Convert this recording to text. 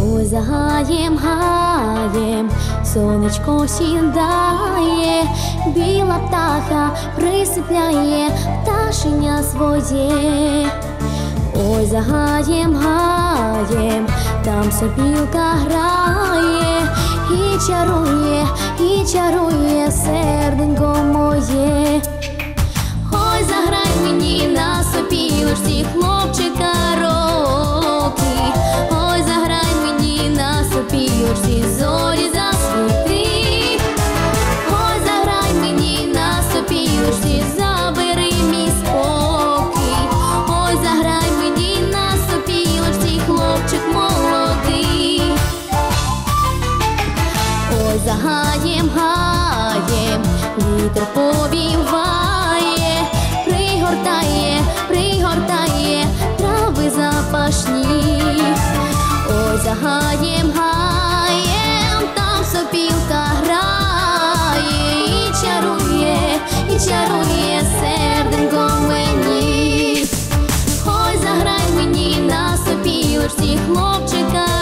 Ой, загаєм, гаєм, сонечко сідає, біла птаха присипляє пташення своє, ой, загаєм, гаєм, там сопілка грає, і чарує, і чарує серденько моє. Загаєм гаєм, гаєм, вітер повіває, пригортає, пригортає трави запашні, ой загаєм гаєм, там сопілка грає, і чарує, і чарує серденько мені, ой заграй мені на сопілочці хлопчика.